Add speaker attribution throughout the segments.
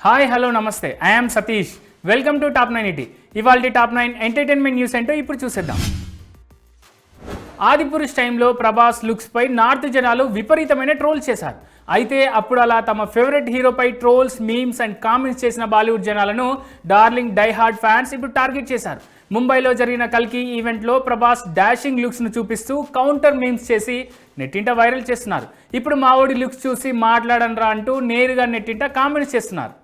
Speaker 1: Hi hello నమస్తే I'm Satish welcome to top nine ET ఇవాళ top nine entertainment news ఏంటో ఇప్పుడు చూసేద్దాం. ఆదిపురుష్ టైంలో ప్రభాస్ లుక్స్పై నార్త్ జనాలు విపరీతమైన ట్రోల్ చేశారు. అయితే అప్పుడు అలా తమ ఫేవరెట్ హీరోపై ట్రోల్స్ మీమ్స్ అండ్ కామెంట్స్ చేసిన బాలీవుడ్ జనాలను డార్లింగ్ డై హార్డ్ ఫ్యాన్స్ ఇప్పుడు టార్గెట్ చేశారు. ముంబైలో జరిగిన కల్కి ఈవెంట్లో ప్రభాస్ డాషింగ్ లుక్స్ను చూపిస్తూ కౌంటర్ మీమ్స్ చేసి నెట్టింట వైరల్ చేస్తున్నారు. ఇప్పుడు మావోడి లుక్స్ చూసి మాట్లాడనరా అంటూ నేరుగా నెట్టింట కామెంట్స్ చేస్తున్నారు.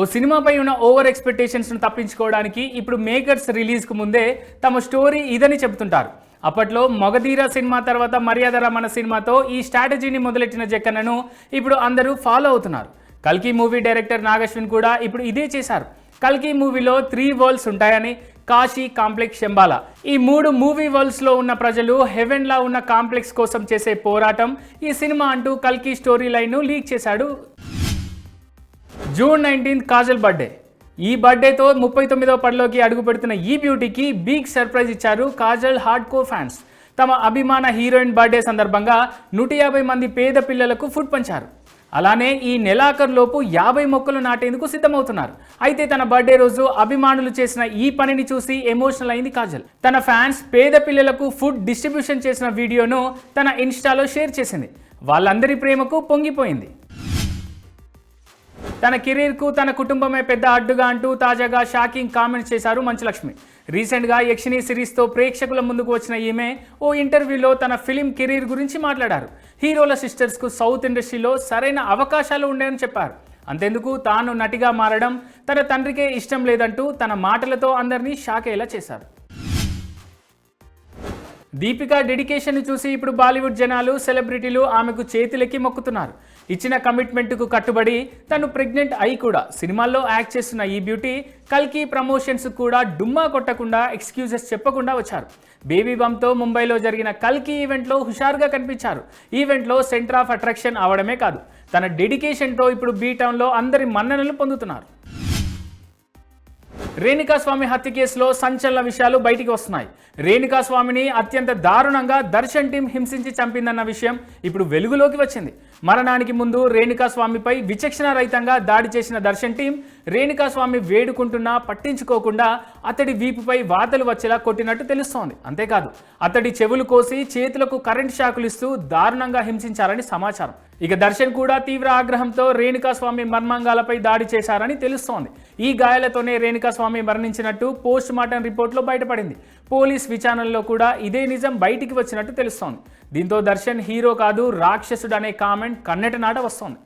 Speaker 1: ఓ సినిమాపై ఉన్న ఓవర్ ఎక్స్పెక్టేషన్స్ను తప్పించుకోవడానికి ఇప్పుడు మేకర్స్ రిలీజ్కు ముందే తమ స్టోరీ ఇదని చెబుతుంటారు. అప్పట్లో మొగధీర సినిమా తర్వాత మర్యాద రమణ సినిమాతో ఈ స్ట్రాటజీని మొదలెట్టిన జక్కన్నను ఇప్పుడు అందరూ ఫాలో అవుతున్నారు. కల్కి మూవీ డైరెక్టర్ నాగశ్విన్ కూడా ఇప్పుడు ఇదే చేశారు. కల్కి మూవీలో త్రీ వరల్డ్స్ ఉంటాయని కాశీ కాంప్లెక్స్ శంబాల. ఈ మూడు మూవీ వరల్డ్స్లో ఉన్న ప్రజలు హెవెన్లా ఉన్న కాంప్లెక్స్ కోసం చేసే పోరాటం ఈ సినిమా అంటూ కల్కి స్టోరీ లైన్ను లీక్ చేశాడు జూన్ నైన్టీన్త్ కాజల్ బర్త్డే. ఈ బర్త్డేతో ముప్పై తొమ్మిదవ పడిలోకి అడుగు పెడుతున్న ఈ బ్యూటీకి బిగ్ సర్ప్రైజ్ ఇచ్చారు కాజల్ హార్డ్ కో ఫ్యాన్స్. తమ అభిమాన హీరోయిన్ బర్త్డే సందర్భంగా నూట యాభై మంది పేద పిల్లలకు ఫుడ్ పంచారు. అలానే ఈ నెలాఖరులోపు యాభై మొక్కలు నాటేందుకు సిద్ధమవుతున్నారు. అయితే తన బర్త్డే రోజు అభిమానులు చేసిన ఈ పనిని చూసి ఎమోషనల్ అయింది కాజల్. తన ఫ్యాన్స్ పేద పిల్లలకు ఫుడ్ డిస్ట్రిబ్యూషన్ చేసిన వీడియోను తన ఇన్స్టాలో షేర్ చేసింది. వాళ్ళందరి ప్రేమకు పొంగిపోయింది. తన కెరీర్కు తన కుటుంబమే పెద్ద అడ్డుగా అంటూ తాజాగా షాకింగ్ కామెంట్స్ చేశారు మంచులక్ష్మి. రీసెంట్గా యక్షిని సిరీస్తో ప్రేక్షకుల ముందుకు వచ్చిన ఈమె ఓ ఇంటర్వ్యూలో తన ఫిలిం కెరీర్ గురించి మాట్లాడారు. హీరోల సిస్టర్స్కు సౌత్ ఇండస్ట్రీలో సరైన అవకాశాలు ఉండేవని చెప్పారు. అంతెందుకు తాను నటిగా మారడం తన తండ్రికే ఇష్టం లేదంటూ తన మాటలతో అందరినీ షాక్ అయ్యేలా చేశారు. దీపిక డెడికేషన్ చూసి ఇప్పుడు బాలీవుడ్ జనాలు సెలబ్రిటీలు ఆమెకు చేతులకి మొక్కుతున్నారు. ఇచ్చిన కమిట్మెంట్కు కట్టుబడి తను ప్రెగ్నెంట్ అయి కూడా సినిమాల్లో యాక్ట్ చేస్తున్న ఈ బ్యూటీ కల్కి ప్రమోషన్స్ కూడా డుమ్మా కొట్టకుండా ఎక్స్క్యూజెస్ చెప్పకుండా వచ్చారు. బేబీ బంతో ముంబైలో జరిగిన కల్కి ఈవెంట్లో హుషారుగా కనిపించారు. ఈవెంట్లో సెంటర్ ఆఫ్ అట్రాక్షన్ అవడమే కాదు తన డెడికేషన్తో ఇప్పుడు బీటౌన్లో అందరి మన్ననలు పొందుతున్నారు. రేణుకాస్వామి హత్య కేసులో సంచలన విషయాలు బయటికి వస్తున్నాయి. రేణుకాస్వామిని అత్యంత దారుణంగా దర్శన్ టీం హింసించి చంపిందన్న విషయం ఇప్పుడు వెలుగులోకి వచ్చింది. మరణానికి ముందు రేణుకాస్వామిపై విచక్షణ రహితంగా దాడి చేసిన దర్శన్ టీం రేణుకాస్వామి వేడుకుంటున్నా పట్టించుకోకుండా అతడి వీపుపై వాతలు వచ్చేలా కొట్టినట్టు తెలుస్తోంది. అంతేకాదు అతడి చెవులు కోసి చేతులకు కరెంట్ షాకులు ఇస్తూ దారుణంగా హింసించారని సమాచారం. ఇక దర్శన్ కూడా తీవ్ర ఆగ్రహంతో రేణుకాస్వామి మర్మాంగాలపై దాడి చేశారని తెలుస్తోంది. ఈ గాయాలతోనే రేణుకాస్వామి మరణించినట్టు పోస్ట్ మార్టం రిపోర్ట్లో బయటపడింది. పోలీస్ విచారణలో కూడా ఇదే నిజం బయటికి వచ్చినట్టు తెలుస్తోంది. దీంతో దర్శన్ హీరో కాదు రాక్షసుడు అనే కామెంట్ కన్నెటనాట వస్తోంది.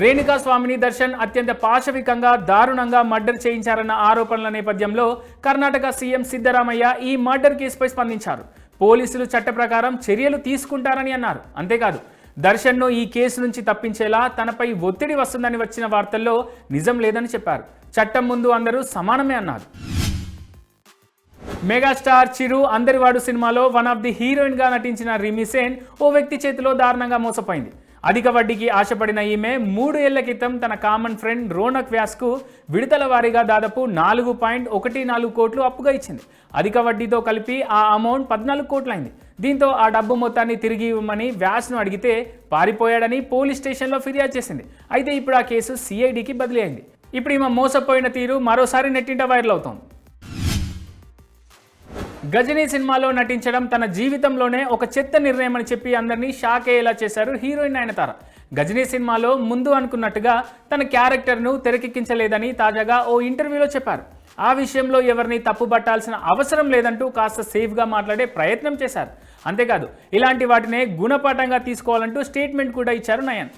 Speaker 1: రేణుకా స్వామిని దర్శన్ అత్యంత పాశవికంగా దారుణంగా మర్డర్ చేయించారన్న ఆరోపణల నేపథ్యంలో కర్ణాటక సీఎం సిద్ధరామయ్య ఈ మర్డర్ కేసుపై స్పందించారు. పోలీసులు చట్ట ప్రకారం చర్యలు తీసుకుంటారని అన్నారు. అంతేకాదు దర్శన్ను ఈ కేసు నుంచి తప్పించేలా తనపై ఒత్తిడి వస్తుందని వచ్చిన వార్తల్లో నిజం లేదని చెప్పారు. చట్టం ముందు అందరూ సమానమే అన్నారు. మెగాస్టార్ చిరు అందరివాడు సినిమాలో వన్ ఆఫ్ ది హీరోయిన్గా నటించిన రిమిసేన్ ఓ వ్యక్తి చేతిలో దారుణంగా మోసపోయింది. అధిక వడ్డీకి ఆశపడిన ఈమె మూడు ఏళ్ళ క్రితం తన కామన్ ఫ్రెండ్ రోనక్ వ్యాస్కు విడతల వారీగా దాదాపు నాలుగు పాయింట్ ఒకటి నాలుగు కోట్లు అప్పుగా ఇచ్చింది. అధిక వడ్డీతో కలిపి ఆ అమౌంట్ పద్నాలుగు కోట్లైంది. దీంతో ఆ డబ్బు మొత్తాన్ని తిరిగి ఇవ్వమని వ్యాస్ను అడిగితే పారిపోయాడని పోలీస్ స్టేషన్లో ఫిర్యాదు చేసింది. అయితే ఇప్పుడు ఆ కేసు సిఐడికి బదిలీ అయింది. ఇప్పుడు ఈమె మోసపోయిన తీరు మరోసారి నెట్టింట వైరల్ అవుతోంది. గజనీ సినిమాలో నటించడం తన జీవితంలోనే ఒక చెత్త నిర్ణయం అని చెప్పి అందరినీ షాక్ అయ్యేలా చేశారు హీరోయిన్ నయనతార. గజనీ సినిమాలో ముందు అనుకున్నట్టుగా తన క్యారెక్టర్ను తెరకెక్కించలేదని తాజాగా ఓ ఇంటర్వ్యూలో చెప్పారు. ఆ విషయంలో ఎవరిని తప్పుబట్టాల్సిన అవసరం లేదంటూ కాస్త సేఫ్గా మాట్లాడే ప్రయత్నం చేశారు. అంతేకాదు ఇలాంటి వాటినే గుణపాఠంగా తీసుకోవాలంటూ స్టేట్మెంట్ కూడా ఇచ్చారు నయన్.